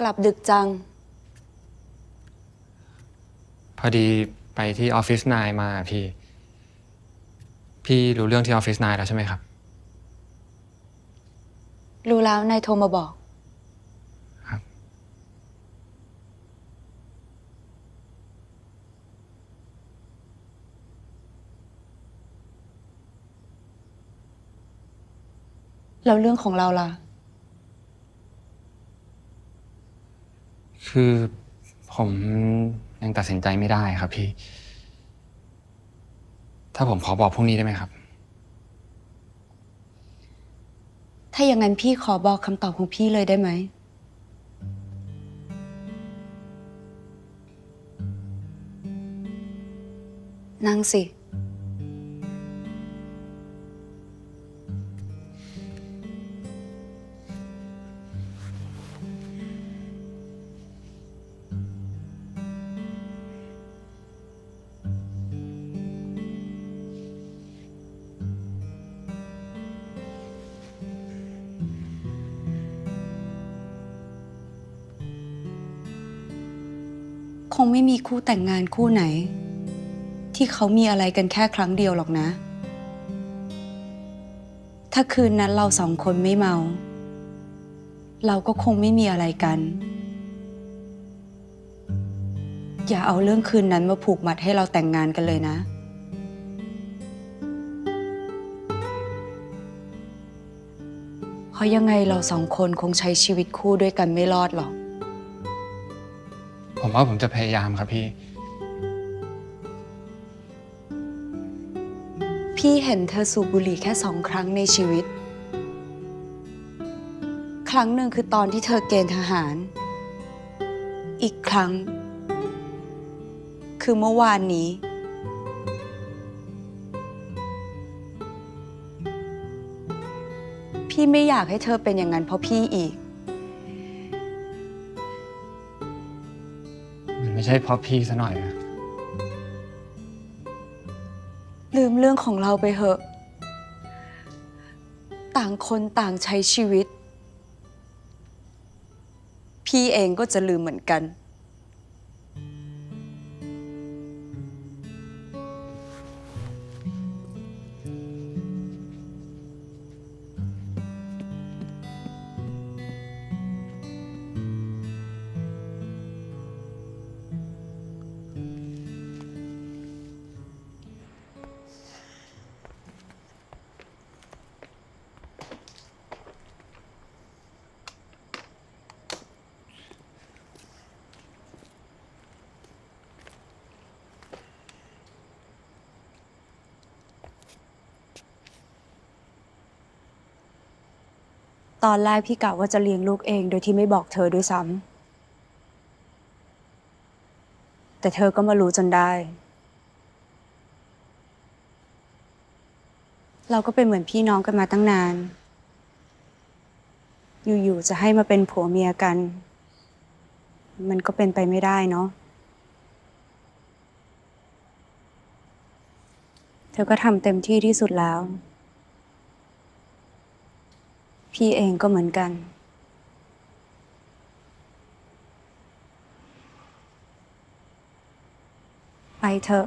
กลับดึกจัง พอดีไปที่ออฟฟิศนายมาพี่ พี่รู้เรื่องที่ออฟฟิศนายแล้วใช่ไหมครับ รู้แล้วนายโทรมาบอก ครับ แล้วเรื่องของเราล่ะ คือผมยังตัดสินใจไม่ได้ครับพี่ ถ้าผมขอบอกพรุ่งนี้ได้ไหมครับ ถ้าอย่างนั้นพี่ขอบอกคำตอบของพี่เลยได้ไหม นั่งสิ คงไม่มีคู่แต่งงานคู่ไหน ที่เขามีอะไรกันแค่ครั้งเดียวหรอกนะ ถ้าคืนนั้นเราสองคนไม่เมา เราก็คงไม่มีอะไรกัน อย่าเอาเรื่องคืนนั้นมาผูกมัดให้เราแต่งงานกันเลยนะเพราะยังไงเราสองคนคงใช้ชีวิตคู่ด้วยกันไม่รอดหรอก ผมว่าผมจะพยายามครับพี่ พี่เห็นเธอสูบบุหรี่แค่สองครั้งในชีวิต ครั้งหนึ่งคือตอนที่เธอเกณฑ์ทหาร อีกครั้ง คือเมื่อวานนี้ พี่ไม่อยากให้เธอเป็นอย่างนั้นเพราะพี่อีก ใช่เพราะพี่ซะหน่อยนะลืมเรื่องของเราไปเหอะ ต่างคนต่างใช้ชีวิต พี่เองก็จะลืมเหมือนกัน ตอนแรกพี่กะว่าจะเลี้ยงลูกเอง โดยที่ไม่บอกเธอด้วยซ้ำ แต่เธอก็มารู้จนได้ เราก็เป็นเหมือนพี่น้องกันมาตั้งนาน อยู่ๆจะให้มาเป็นผัวเมียกัน มันก็เป็นไปไม่ได้เนาะ เธอก็ทำเต็มที่ที่สุดแล้ว พี่เองก็เหมือนกัน ไปเถอะ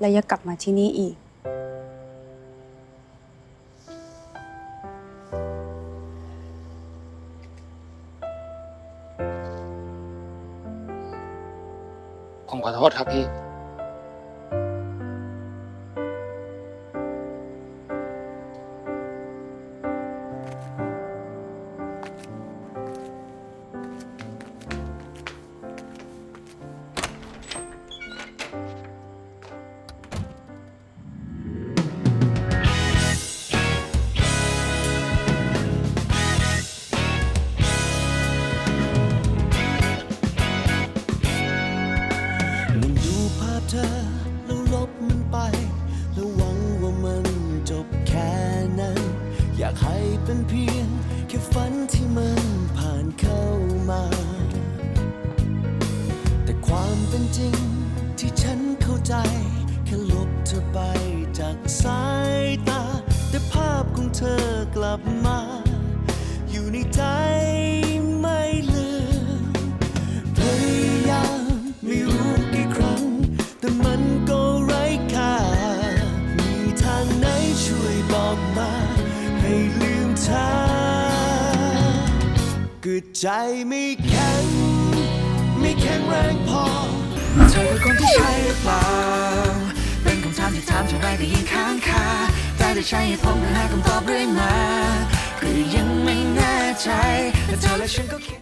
แล้วอย่ากลับมาที่นี่อีก ผมขอโทษครับพี่ จริงที่ฉันเข้าใจ แค่ลบเธอไปจากสายตา แต่ภาพของเธอกลับมา อยู่ในใจไม่ลืมพยายามไม่รู้กี่ครั้ง แต่มันก็ไร้ค่า มีทางไหนช่วยบอกมา ให้ลืมเธอก็ใจไม่แข็งไม่แข็งแรงพอ เธอคือคนที่ใช่หรือเปล่า เป็นคำถามที่ถามเท่าไรก็ยิ่งค้างคาได้แต่ใช้เหตุผลเพื่อหาคำตอบเรื่อยมาก็ยังไม่แน่ใจแต่เธอและฉันก็คิด